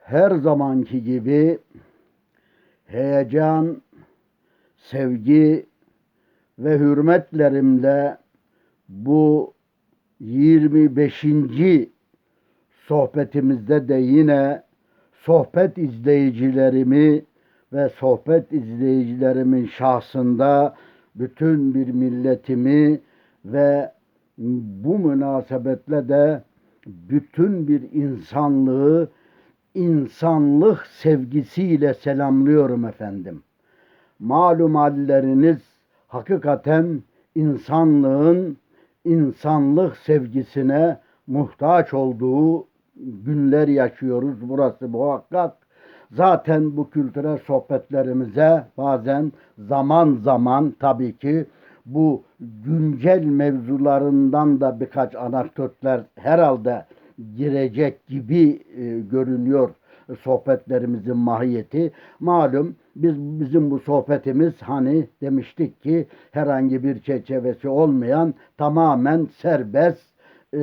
her zamanki gibi heyecan, sevgi ve hürmetlerimle bu 25. sohbetimizde de yine sohbet izleyicilerimi ve sohbet izleyicilerimin şahsında bütün bir milletimi ve bu münasebetle de bütün bir insanlığı insanlık sevgisiyle selamlıyorum efendim. Malum halleriniz hakikaten insanlığın insanlık sevgisine muhtaç olduğu günler yaşıyoruz. Burası muhakkak. Zaten bu kültürel sohbetlerimize bazen zaman zaman tabii ki bu güncel mevzularından da birkaç anekdotlar herhalde girecek gibi e, görünüyor sohbetlerimizin mahiyeti. Malum biz bizim bu sohbetimiz hani demiştik ki herhangi bir çerçevesi olmayan tamamen serbest e,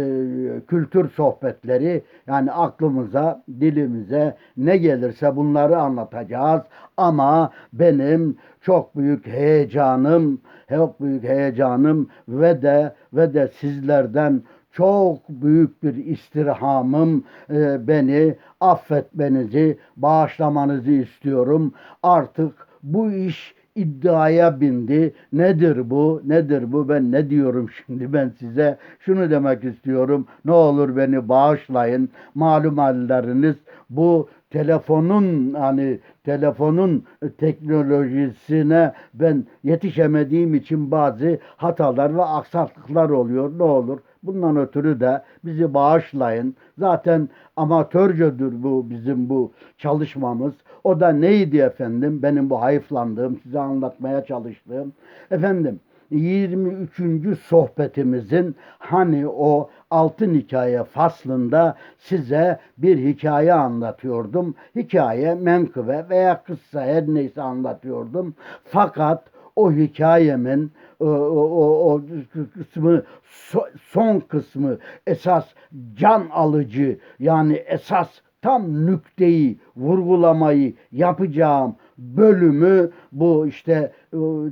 kültür sohbetleri yani aklımıza, dilimize ne gelirse bunları anlatacağız. Ama benim çok büyük heyecanım, çok büyük heyecanım ve de ve de sizlerden çok büyük bir istirhamım e, beni affetmenizi, bağışlamanızı istiyorum. Artık bu iş iddiaya bindi. Nedir bu? Nedir bu? Ben ne diyorum şimdi ben size? Şunu demek istiyorum. Ne olur beni bağışlayın. Malum halleriniz bu telefonun hani telefonun teknolojisine ben yetişemediğim için bazı hatalar ve aksaklıklar oluyor. Ne olur bundan ötürü de bizi bağışlayın. Zaten amatörcedir bu bizim bu çalışmamız. O da neydi efendim? Benim bu hayıflandığım, size anlatmaya çalıştığım. Efendim 23. sohbetimizin hani o altın hikaye faslında size bir hikaye anlatıyordum. Hikaye, menkıbe veya kıssa her neyse anlatıyordum. Fakat o hikayemin o, o, o kısmı son kısmı esas can alıcı yani esas tam nükteyi vurgulamayı yapacağım bölümü bu işte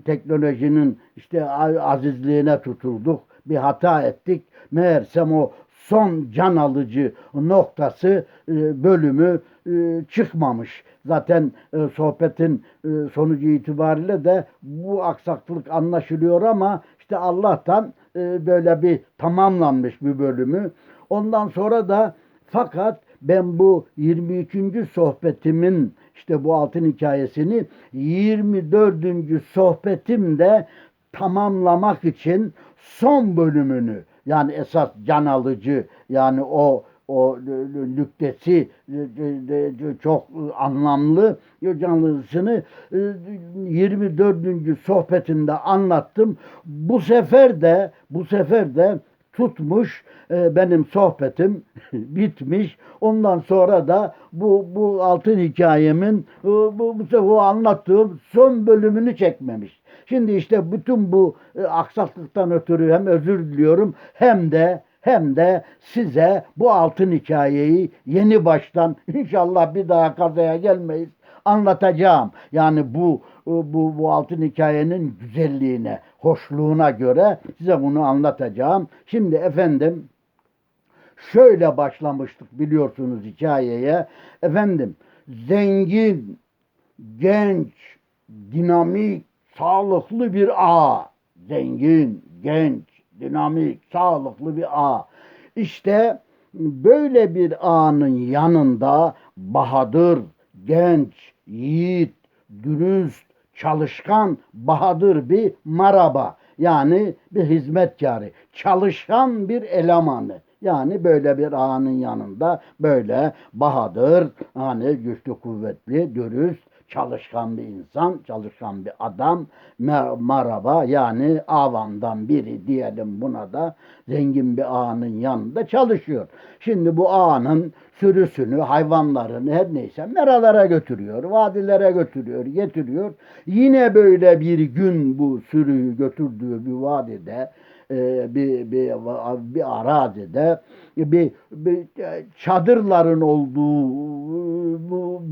teknolojinin işte azizliğine tutulduk. Bir hata ettik. Meğersem o son can alıcı noktası e, bölümü e, çıkmamış. Zaten e, sohbetin sonucu itibariyle de bu aksaklık anlaşılıyor ama işte Allah'tan böyle bir tamamlanmış bir bölümü. Ondan sonra da fakat ben bu 23. sohbetimin işte bu altın hikayesini 24. sohbetimde tamamlamak için son bölümünü yani esas can alıcı yani o o nüktesi çok anlamlı canlısını 24. sohbetinde anlattım. Bu sefer de bu sefer de tutmuş e, benim sohbetim bitmiş. Ondan sonra da bu bu altın hikayemin bu, bu, bu anlattığım son bölümünü çekmemiş. Şimdi işte bütün bu e, aksaklıktan ötürü hem özür diliyorum hem de hem de size bu altın hikayeyi yeni baştan inşallah bir daha kazaya gelmeyiz anlatacağım. Yani bu bu bu altın hikayenin güzelliğine, hoşluğuna göre size bunu anlatacağım. Şimdi efendim şöyle başlamıştık biliyorsunuz hikayeye. Efendim zengin, genç, dinamik, sağlıklı bir ağ. Zengin, genç, dinamik, sağlıklı bir ağ. İşte böyle bir ağanın yanında bahadır, genç, yiğit, dürüst, çalışkan, bahadır bir maraba. Yani bir hizmetkarı, çalışan bir elemanı. Yani böyle bir ağanın yanında böyle bahadır, hani güçlü kuvvetli, dürüst, çalışkan bir insan, çalışkan bir adam, maraba yani avandan biri diyelim buna da zengin bir ağanın yanında çalışıyor. Şimdi bu ağanın sürüsünü, hayvanlarını her neyse meralara götürüyor, vadilere götürüyor, getiriyor. Yine böyle bir gün bu sürüyü götürdüğü bir vadide bir, bir, bir arazide bir, bir e, çadırların olduğu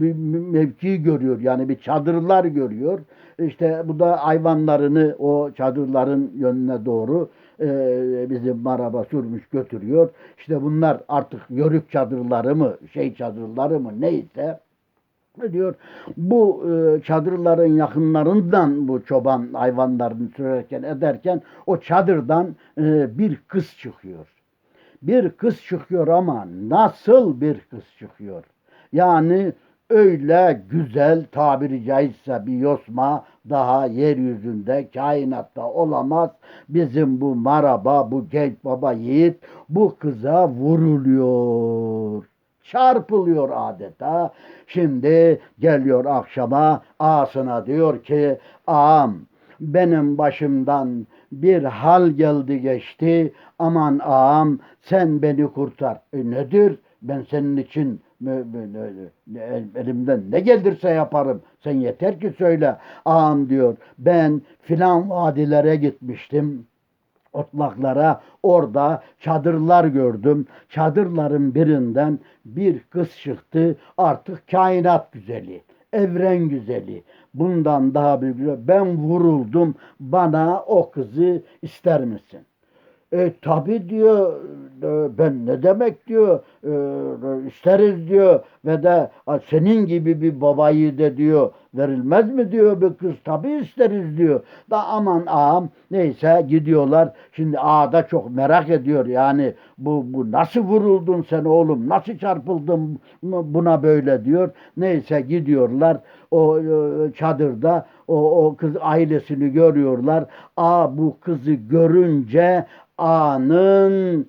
bir mevki görüyor. Yani bir çadırlar görüyor. İşte bu da hayvanlarını o çadırların yönüne doğru e, bizim araba sürmüş götürüyor. İşte bunlar artık yörük çadırları mı, şey çadırları mı neyse ne diyor? Bu e, çadırların yakınlarından bu çoban hayvanlarını sürerken ederken o çadırdan e, bir kız çıkıyor. Bir kız çıkıyor ama nasıl bir kız çıkıyor? Yani öyle güzel tabiri caizse bir yosma daha yeryüzünde kainatta olamaz. Bizim bu maraba, bu genç baba yiğit bu kıza vuruluyor. Çarpılıyor adeta. Şimdi geliyor akşama ağasına diyor ki ağam benim başımdan bir hal geldi geçti. Aman ağam sen beni kurtar. E nedir? Ben senin için elimden ne gelirse yaparım. Sen yeter ki söyle. Ağam diyor ben filan vadilere gitmiştim otlaklara orada çadırlar gördüm. Çadırların birinden bir kız çıktı. Artık kainat güzeli, evren güzeli. Bundan daha büyük. Ben vuruldum. Bana o kızı ister misin? E tabi diyor e, ben ne demek diyor e, isteriz diyor ve de senin gibi bir babayı da diyor verilmez mi diyor bir kız tabi isteriz diyor. Da aman ağam neyse gidiyorlar şimdi ağa da çok merak ediyor yani bu, bu nasıl vuruldun sen oğlum nasıl çarpıldın buna böyle diyor. Neyse gidiyorlar o e, çadırda o, o kız ailesini görüyorlar. Aa bu kızı görünce anın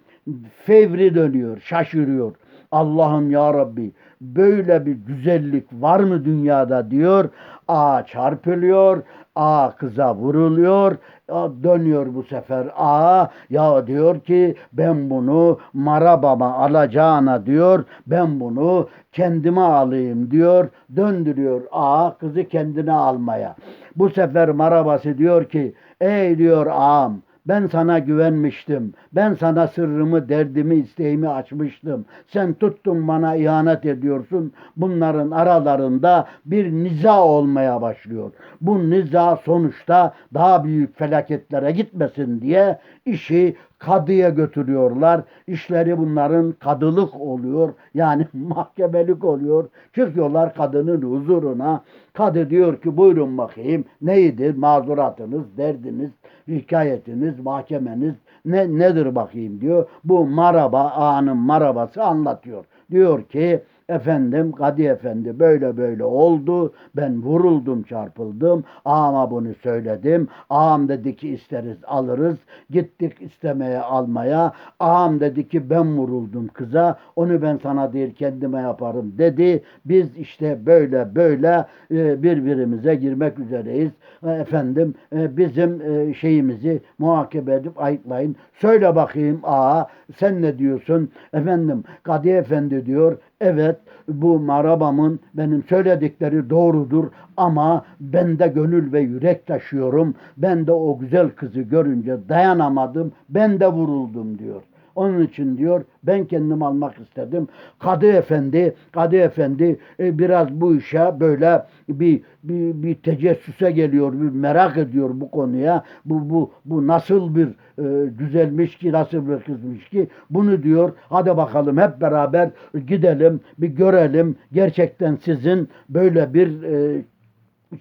fevri dönüyor, şaşırıyor. Allah'ım ya Rabbi böyle bir güzellik var mı dünyada diyor. A çarpılıyor, A kıza vuruluyor, A dönüyor bu sefer A ya diyor ki ben bunu marabama alacağına diyor ben bunu kendime alayım diyor döndürüyor A kızı kendine almaya. Bu sefer marabası diyor ki ey diyor ağam ben sana güvenmiştim. Ben sana sırrımı, derdimi, isteğimi açmıştım. Sen tuttun bana ihanet ediyorsun. Bunların aralarında bir niza olmaya başlıyor. Bu niza sonuçta daha büyük felaketlere gitmesin diye işi kadıya götürüyorlar. İşleri bunların kadılık oluyor. Yani mahkemelik oluyor. Çıkıyorlar kadının huzuruna. Kadı diyor ki buyurun bakayım neydi mazuratınız, derdiniz, hikayetiniz, mahkemeniz ne nedir bakayım diyor. Bu maraba ağanın marabası anlatıyor. Diyor ki Efendim Kadı Efendi böyle böyle oldu. Ben vuruldum çarpıldım. Ağama bunu söyledim. Ağam dedi ki isteriz alırız. Gittik istemeye almaya. Ağam dedi ki ben vuruldum kıza. Onu ben sana değil kendime yaparım dedi. Biz işte böyle böyle e, birbirimize girmek üzereyiz. E, efendim e, bizim şeyimizi muhakeme edip ayıklayın. Söyle bakayım ağa sen ne diyorsun? Efendim Kadı Efendi diyor Evet bu marabamın benim söyledikleri doğrudur ama ben de gönül ve yürek taşıyorum. Ben de o güzel kızı görünce dayanamadım. Ben de vuruldum diyor. Onun için diyor ben kendim almak istedim. Kadı Efendi, Kadı Efendi e, biraz bu işe böyle bir, bir, bir tecessüse geliyor, bir merak ediyor bu konuya. Bu, bu, bu nasıl bir e, güzelmiş ki, nasıl bir kızmış ki bunu diyor. Hadi bakalım hep beraber gidelim, bir görelim. Gerçekten sizin böyle bir e,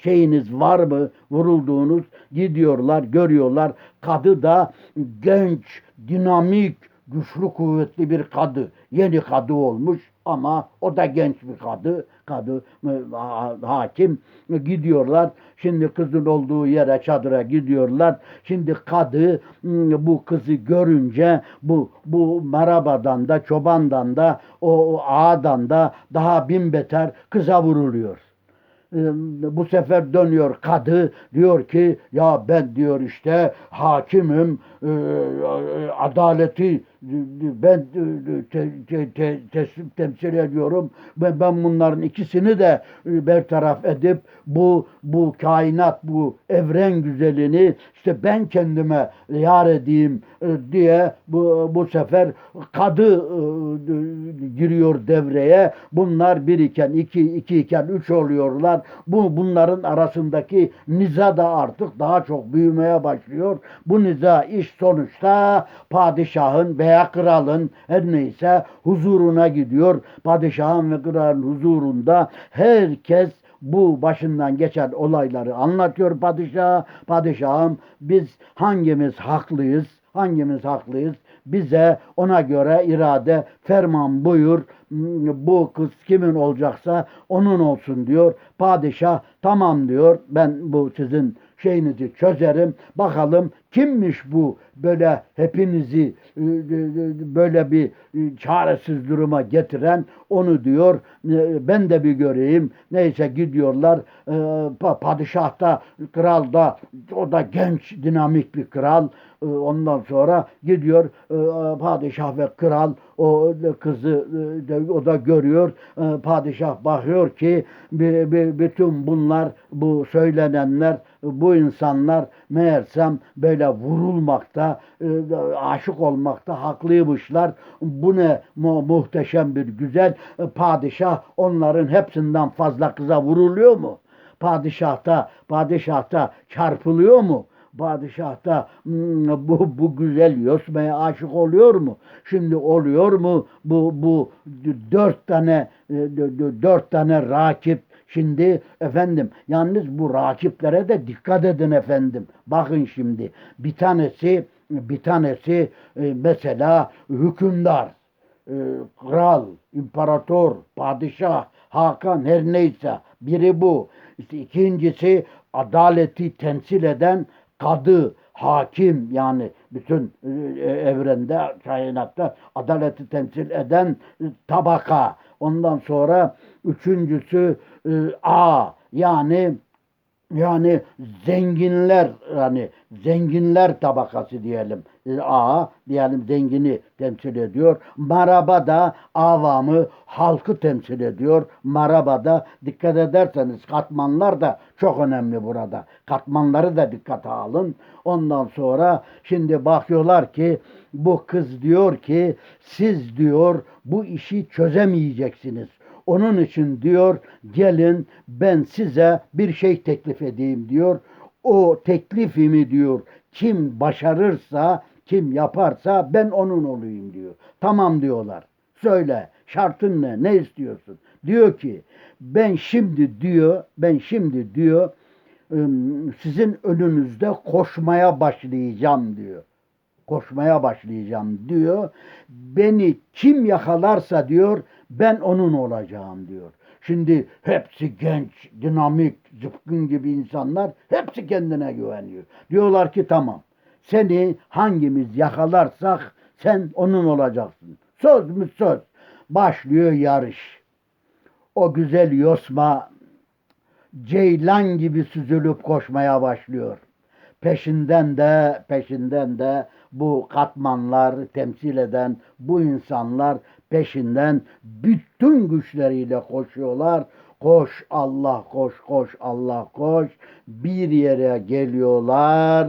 şeyiniz var mı vurulduğunuz gidiyorlar görüyorlar kadı da genç dinamik güçlü kuvvetli bir kadı. Yeni kadı olmuş ama o da genç bir kadı. Kadı hakim gidiyorlar. Şimdi kızın olduğu yere çadıra gidiyorlar. Şimdi kadı bu kızı görünce bu bu marabadan da çobandan da o ağadan da daha bin beter kıza vuruluyor bu sefer dönüyor kadı diyor ki ya ben diyor işte hakimim adaleti ben te, te, te, teslim temsil ediyorum. Ben, ben bunların ikisini de bertaraf edip bu bu kainat bu evren güzelini işte ben kendime yar edeyim e, diye bu bu sefer kadı e, giriyor devreye. Bunlar bir iken iki, iki iken üç oluyorlar. Bu bunların arasındaki niza da artık daha çok büyümeye başlıyor. Bu niza iş sonuçta padişahın veya kralın her neyse huzuruna gidiyor. Padişahın ve kralın huzurunda herkes bu başından geçen olayları anlatıyor padişah. Padişahım biz hangimiz haklıyız? Hangimiz haklıyız? Bize ona göre irade ferman buyur. Bu kız kimin olacaksa onun olsun diyor. Padişah tamam diyor. Ben bu sizin şeyinizi çözerim. Bakalım kimmiş bu böyle hepinizi e, böyle bir e, çaresiz duruma getiren onu diyor. E, Ben de bir göreyim. Neyse gidiyorlar. Padişah da kral da o da genç dinamik bir kral. Ondan sonra gidiyor padişah ve kral o kızı o da görüyor. Padişah bakıyor ki bütün bunlar bu söylenenler bu insanlar meğersem böyle vurulmakta, aşık olmakta haklıymışlar. Bu ne mu muhteşem bir güzel padişah onların hepsinden fazla kıza vuruluyor mu? Padişahta, padişahta çarpılıyor mu? Padişahta hmm, bu, bu güzel Yosma'ya aşık oluyor mu? Şimdi oluyor mu? Bu, bu dört tane dört tane rakip Şimdi efendim yalnız bu rakiplere de dikkat edin efendim. Bakın şimdi bir tanesi bir tanesi e, mesela hükümdar, e, kral, imparator, padişah, hakan her neyse biri bu. İşte ikincisi adaleti temsil eden kadı, hakim yani bütün e, evrende, kainatta adaleti temsil eden tabaka. Ondan sonra üçüncüsü e, A yani yani zenginler yani zenginler tabakası diyelim. E, A diyelim zengini temsil ediyor. Maraba da avamı halkı temsil ediyor. Maraba da dikkat ederseniz katmanlar da çok önemli burada. Katmanları da dikkate alın. Ondan sonra şimdi bakıyorlar ki bu kız diyor ki siz diyor bu işi çözemeyeceksiniz. Onun için diyor gelin ben size bir şey teklif edeyim diyor. O teklifimi diyor kim başarırsa kim yaparsa ben onun olayım diyor. Tamam diyorlar. Söyle şartın ne? Ne istiyorsun? Diyor ki ben şimdi diyor ben şimdi diyor sizin önünüzde koşmaya başlayacağım diyor. Koşmaya başlayacağım diyor. Beni kim yakalarsa diyor ben onun olacağım diyor. Şimdi hepsi genç, dinamik, zıpkın gibi insanlar hepsi kendine güveniyor. Diyorlar ki tamam seni hangimiz yakalarsak sen onun olacaksın. Söz mü söz. Başlıyor yarış. O güzel yosma ceylan gibi süzülüp koşmaya başlıyor. Peşinden de peşinden de bu katmanlar temsil eden bu insanlar peşinden bütün güçleriyle koşuyorlar. Koş Allah koş koş Allah koş. Bir yere geliyorlar.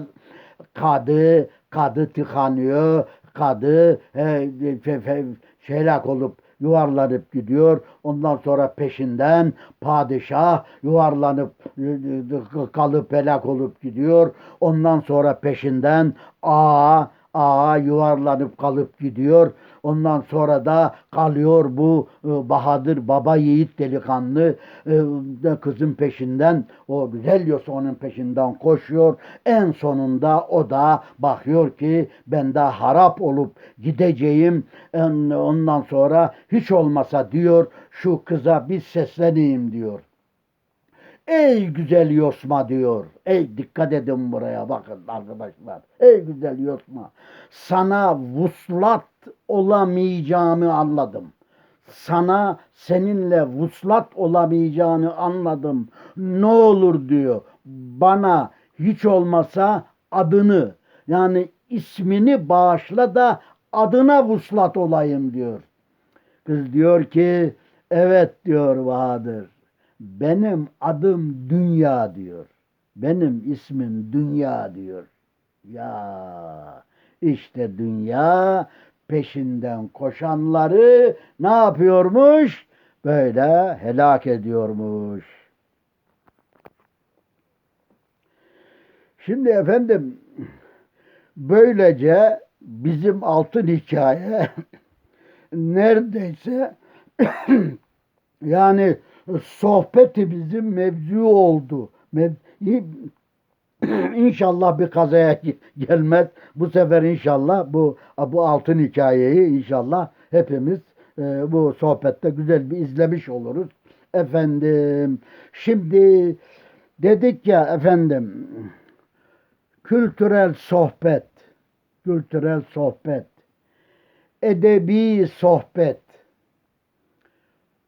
Kadı kadı tıkanıyor. Kadı he, fe, fe, şeylak olup yuvarlanıp gidiyor. Ondan sonra peşinden padişah yuvarlanıp kalıp helak olup gidiyor. Ondan sonra peşinden a a yuvarlanıp kalıp gidiyor. Ondan sonra da kalıyor bu e, Bahadır baba yiğit delikanlı e, kızın peşinden o güzel Yoson'un peşinden koşuyor. En sonunda o da bakıyor ki ben daha harap olup gideceğim. Ondan sonra hiç olmasa diyor şu kıza bir sesleneyim diyor. Ey güzel yosma diyor. Ey dikkat edin buraya bakın arkadaşlar. Ey güzel yosma. Sana vuslat olamayacağımı anladım. Sana seninle vuslat olamayacağını anladım. Ne olur diyor. Bana hiç olmasa adını yani ismini bağışla da adına vuslat olayım diyor. Kız diyor ki evet diyor Bahadır. Benim adım Dünya diyor. Benim ismim Dünya diyor. Ya işte dünya peşinden koşanları ne yapıyormuş? Böyle helak ediyormuş. Şimdi efendim böylece bizim altın hikaye neredeyse yani sohbetimizin mevzu oldu. Mev İnşallah bir kazaya ge- gelmez. Bu sefer inşallah bu bu altın hikayeyi inşallah hepimiz e, bu sohbette güzel bir izlemiş oluruz. Efendim şimdi dedik ya efendim kültürel sohbet, kültürel sohbet, edebi sohbet,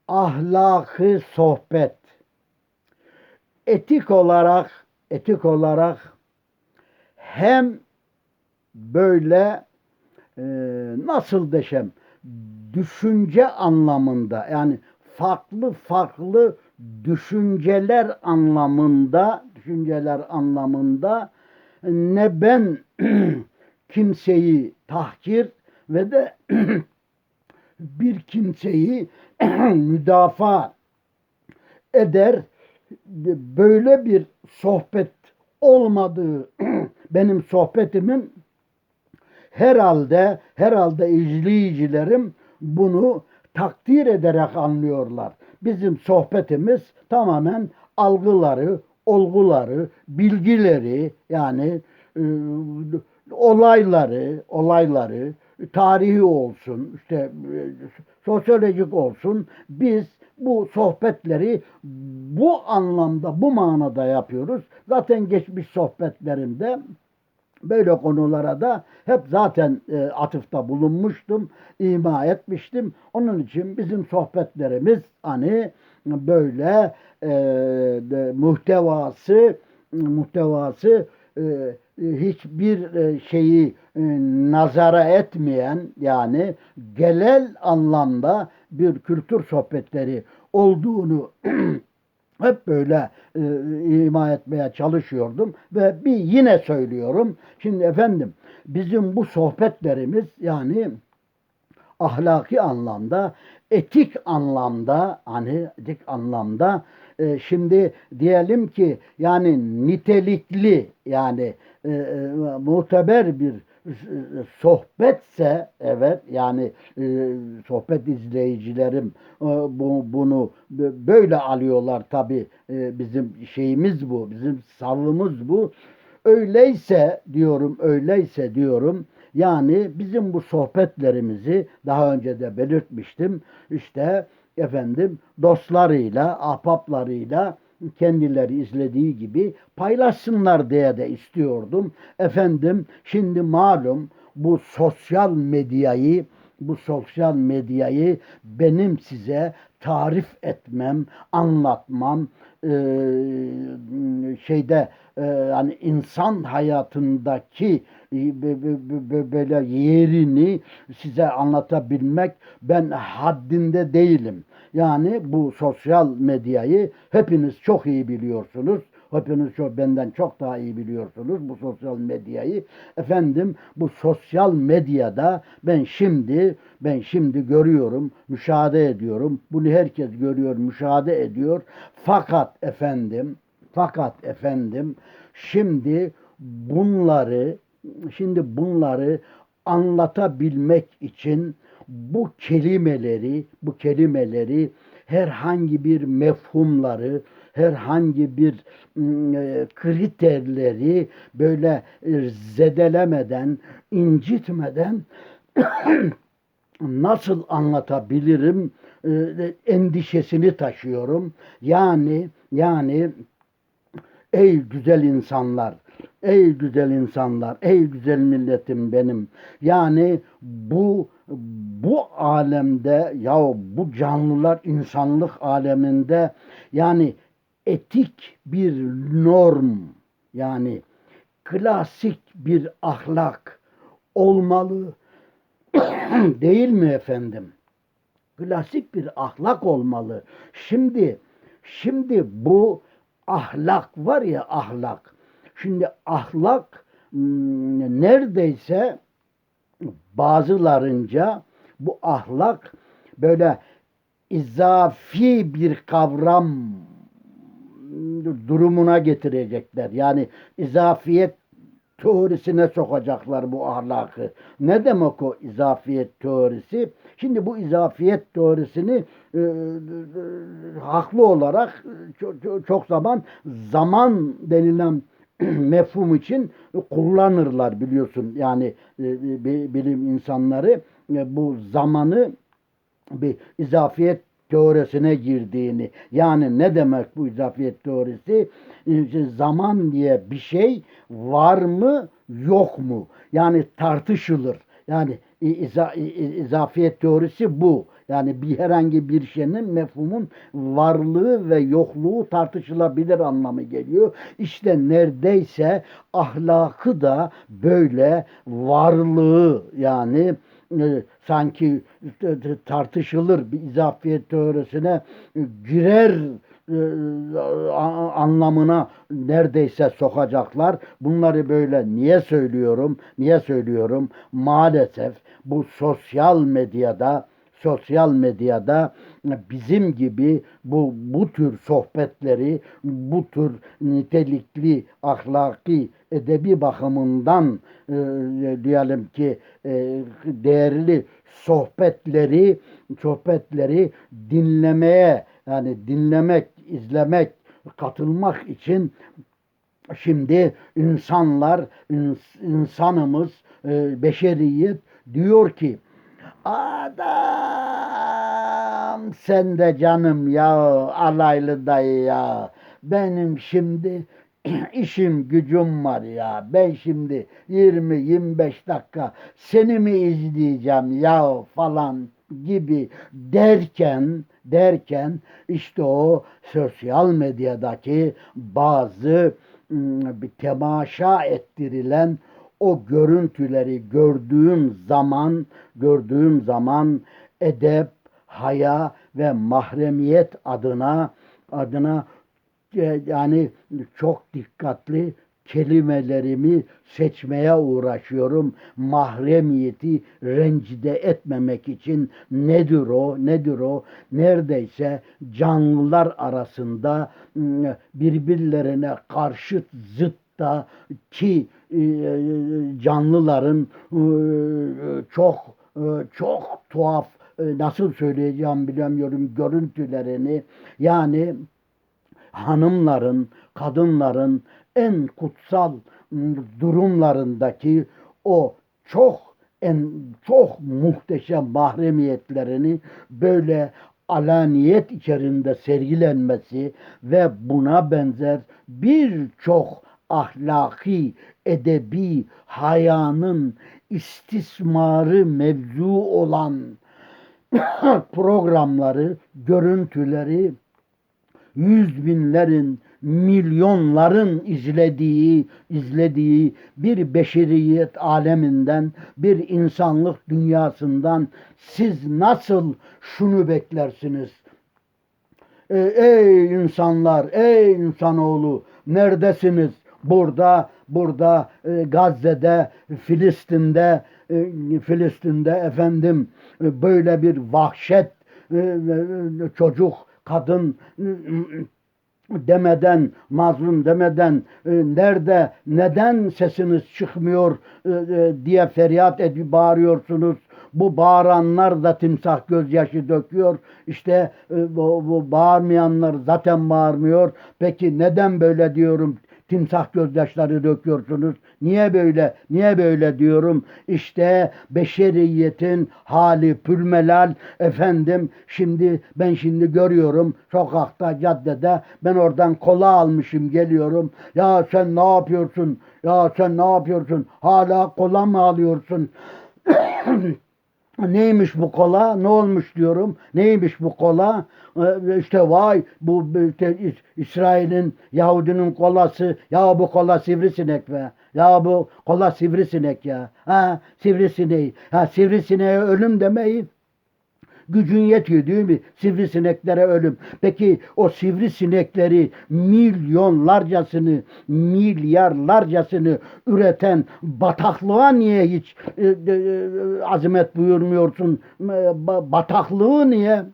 ahlakı sohbet, etik olarak etik olarak hem böyle e, nasıl desem düşünce anlamında yani farklı farklı düşünceler anlamında düşünceler anlamında ne ben kimseyi tahkir ve de bir kimseyi müdafaa eder böyle bir sohbet olmadığı benim sohbetimin herhalde herhalde izleyicilerim bunu takdir ederek anlıyorlar. Bizim sohbetimiz tamamen algıları, olguları, bilgileri yani e, olayları, olayları tarihi olsun, işte e, sosyolojik olsun biz bu sohbetleri bu anlamda, bu manada yapıyoruz. Zaten geçmiş sohbetlerimde böyle konulara da hep zaten e, atıfta bulunmuştum, ima etmiştim. Onun için bizim sohbetlerimiz hani böyle e, de, muhtevası muhtevası e, hiçbir e, şeyi e, nazara etmeyen yani genel anlamda bir kültür sohbetleri olduğunu hep böyle e, ima etmeye çalışıyordum ve bir yine söylüyorum. Şimdi efendim bizim bu sohbetlerimiz yani ahlaki anlamda, etik anlamda hani etik anlamda e, şimdi diyelim ki yani nitelikli yani e, e, muteber bir e, sohbetse evet yani e, sohbet izleyicilerim e, bu, bunu böyle alıyorlar tabi e, bizim şeyimiz bu bizim savımız bu. Öyleyse diyorum öyleyse diyorum yani bizim bu sohbetlerimizi daha önce de belirtmiştim. İşte efendim dostlarıyla ahbaplarıyla kendileri izlediği gibi paylaşsınlar diye de istiyordum. Efendim şimdi malum bu sosyal medyayı bu sosyal medyayı benim size tarif etmem, anlatmam, e, şeyde e, yani insan hayatındaki e, böyle yerini size anlatabilmek ben haddinde değilim. Yani bu sosyal medyayı hepiniz çok iyi biliyorsunuz. Hepiniz çok, benden çok daha iyi biliyorsunuz bu sosyal medyayı. Efendim bu sosyal medyada ben şimdi ben şimdi görüyorum, müşahede ediyorum. Bunu herkes görüyor, müşahede ediyor. Fakat efendim, fakat efendim şimdi bunları şimdi bunları anlatabilmek için bu kelimeleri, bu kelimeleri herhangi bir mefhumları, herhangi bir e, kriterleri böyle e, zedelemeden, incitmeden nasıl anlatabilirim e, endişesini taşıyorum. Yani yani ey güzel insanlar, ey güzel insanlar, ey güzel milletim benim. Yani bu bu alemde ya bu canlılar insanlık aleminde yani etik bir norm yani klasik bir ahlak olmalı. Değil mi efendim? Klasik bir ahlak olmalı. Şimdi şimdi bu ahlak var ya ahlak. Şimdi ahlak hmm, neredeyse bazılarınca bu ahlak böyle izafi bir kavram durumuna getirecekler. Yani izafiyet teorisine sokacaklar bu ahlakı. Ne demek o izafiyet teorisi? Şimdi bu izafiyet teorisini e, e, haklı olarak çok, çok, çok zaman zaman denilen mefhum için kullanırlar biliyorsun. Yani e, bi- bilim insanları e, bu zamanı bir izafiyet teorisine girdiğini. Yani ne demek bu izafiyet teorisi İşte zaman diye bir şey var mı yok mu? Yani tartışılır. Yani iza, izafiyet teorisi bu. Yani bir herhangi bir şeyin mefhumun varlığı ve yokluğu tartışılabilir anlamı geliyor. İşte neredeyse ahlakı da böyle varlığı yani sanki e, tartışılır bir izafiyet teorisine e, girer e, anlamına neredeyse sokacaklar. Bunları böyle niye söylüyorum? Niye söylüyorum? Maalesef bu sosyal medyada sosyal medyada bizim gibi bu bu tür sohbetleri, bu tür nitelikli, ahlaki, edebi bakımından e, diyelim ki e, değerli sohbetleri sohbetleri dinlemeye yani dinlemek, izlemek, katılmak için şimdi insanlar, ins- insanımız, e, beşeriyet diyor ki Adam sen de canım ya alaylı dayı ya. Benim şimdi işim gücüm var ya. Ben şimdi 20-25 dakika seni mi izleyeceğim ya falan gibi derken derken işte o sosyal medyadaki bazı bir temaşa ettirilen o görüntüleri gördüğüm zaman gördüğüm zaman edep, haya ve mahremiyet adına adına e, yani çok dikkatli kelimelerimi seçmeye uğraşıyorum. Mahremiyeti rencide etmemek için nedir o? Nedir o? Neredeyse canlılar arasında ım, birbirlerine karşıt zıtta ki canlıların e, çok e, çok tuhaf e, nasıl söyleyeceğim bilemiyorum görüntülerini. Yani hanımların, kadınların en kutsal durumlarındaki o çok en çok muhteşem mahremiyetlerini böyle alaniyet içerisinde sergilenmesi ve buna benzer birçok ahlaki, edebi, hayanın istismarı mevzu olan programları, görüntüleri yüz binlerin, milyonların izlediği, izlediği bir beşeriyet aleminden, bir insanlık dünyasından siz nasıl şunu beklersiniz? E, ey insanlar, ey insanoğlu, neredesiniz? Burada, burada e, Gazze'de, Filistin'de, e, Filistin'de efendim e, böyle bir vahşet çocuk, kadın demeden, mazlum demeden nerede, neden sesiniz çıkmıyor diye feryat edip bağırıyorsunuz. Bu bağıranlar da timsah gözyaşı döküyor. İşte bu, bu bağırmayanlar zaten bağırmıyor. Peki neden böyle diyorum? Timsah gözyaşları döküyorsunuz. Niye böyle? Niye böyle diyorum? İşte beşeriyetin hali pülmelal efendim şimdi ben şimdi görüyorum sokakta caddede ben oradan kola almışım geliyorum. Ya sen ne yapıyorsun? Ya sen ne yapıyorsun? Hala kola mı alıyorsun? Neymiş bu kola? Ne olmuş diyorum. Neymiş bu kola? Ee, işte vay bu işte İs- İsrail'in Yahudinin kolası. Ya bu kola sivrisinek be. Ya bu kola sivrisinek ya. Ha sivrisineği. Ha sivrisineğe ölüm demeyin. Gücün yetiyor değil mi? Sivrisineklere ölüm. Peki o sivrisinekleri milyonlarcasını, milyarlarcasını üreten bataklığa niye hiç e, e, azamet buyurmuyorsun? E, ba- bataklığı niye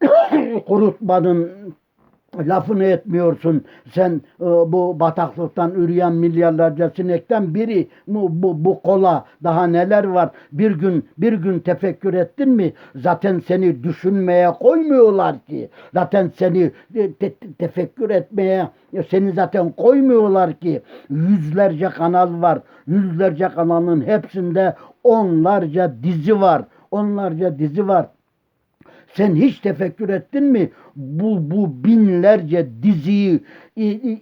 kurutmanın lafını etmiyorsun. Sen e, bu bataklıktan üreyen milyarlarca sinekten biri bu, bu, bu kola daha neler var? Bir gün bir gün tefekkür ettin mi? Zaten seni düşünmeye koymuyorlar ki. Zaten seni e, te- te- tefekkür etmeye e, seni zaten koymuyorlar ki. Yüzlerce kanal var. Yüzlerce kanalın hepsinde onlarca dizi var. Onlarca dizi var. Sen hiç tefekkür ettin mi? Bu, bu binlerce diziyi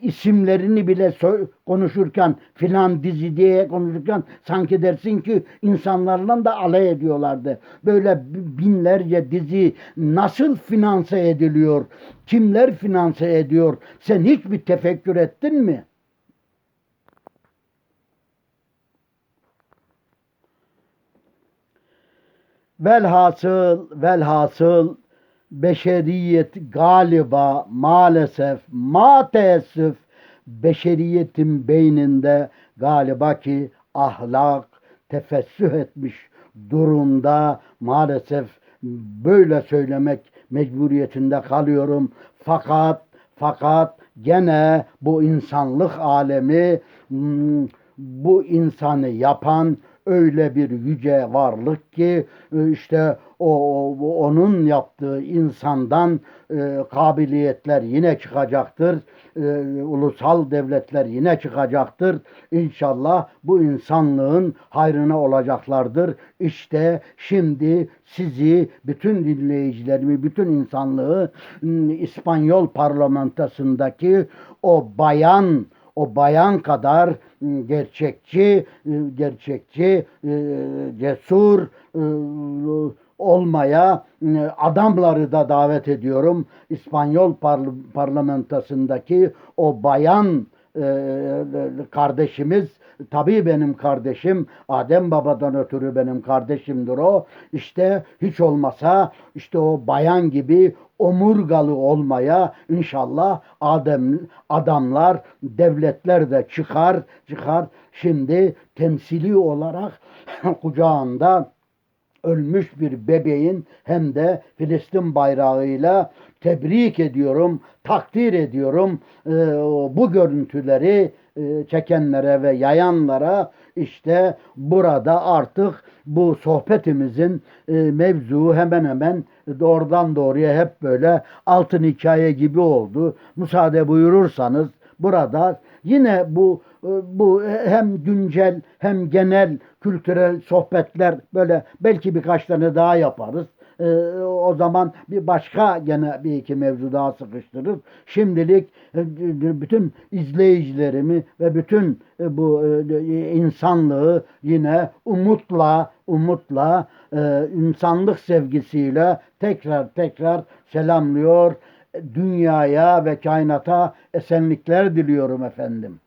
isimlerini bile konuşurken filan dizi diye konuşurken sanki dersin ki insanlarla da alay ediyorlardı. Böyle bi- binlerce dizi nasıl finanse ediliyor? Kimler finanse ediyor? Sen hiç bir tefekkür ettin mi? Velhasıl, velhasıl beşeriyet galiba maalesef ma teessüf beşeriyetin beyninde galiba ki ahlak tefessüh etmiş durumda maalesef böyle söylemek mecburiyetinde kalıyorum. Fakat fakat gene bu insanlık alemi hmm, bu insanı yapan öyle bir yüce varlık ki e, işte o, onun yaptığı insandan e, kabiliyetler yine çıkacaktır. E, ulusal devletler yine çıkacaktır. İnşallah bu insanlığın hayrına olacaklardır. İşte şimdi sizi bütün dinleyicilerimi, bütün insanlığı m, İspanyol parlamentosundaki o bayan o bayan kadar m, gerçekçi, e, gerçekçi, e, cesur olmaya adamları da davet ediyorum. İspanyol parl- parlamentosundaki o bayan kardeşimiz tabii benim kardeşim Adem babadan ötürü benim kardeşimdir o. İşte hiç olmasa işte o bayan gibi omurgalı olmaya inşallah Adem adamlar devletler de çıkar çıkar. Şimdi temsili olarak kucağında ölmüş bir bebeğin hem de Filistin bayrağıyla tebrik ediyorum, takdir ediyorum. Ee, bu görüntüleri e, çekenlere ve yayanlara işte burada artık bu sohbetimizin e, mevzu hemen hemen doğrudan doğruya hep böyle altın hikaye gibi oldu. Müsaade buyurursanız burada yine bu bu hem güncel hem genel kültürel sohbetler böyle belki birkaç tane daha yaparız. Ee, o zaman bir başka gene bir iki mevzu daha sıkıştırır. Şimdilik e, bütün izleyicilerimi ve bütün e, bu e, insanlığı yine umutla umutla insanlık sevgisiyle tekrar tekrar selamlıyor. Dünyaya ve kainata esenlikler diliyorum efendim.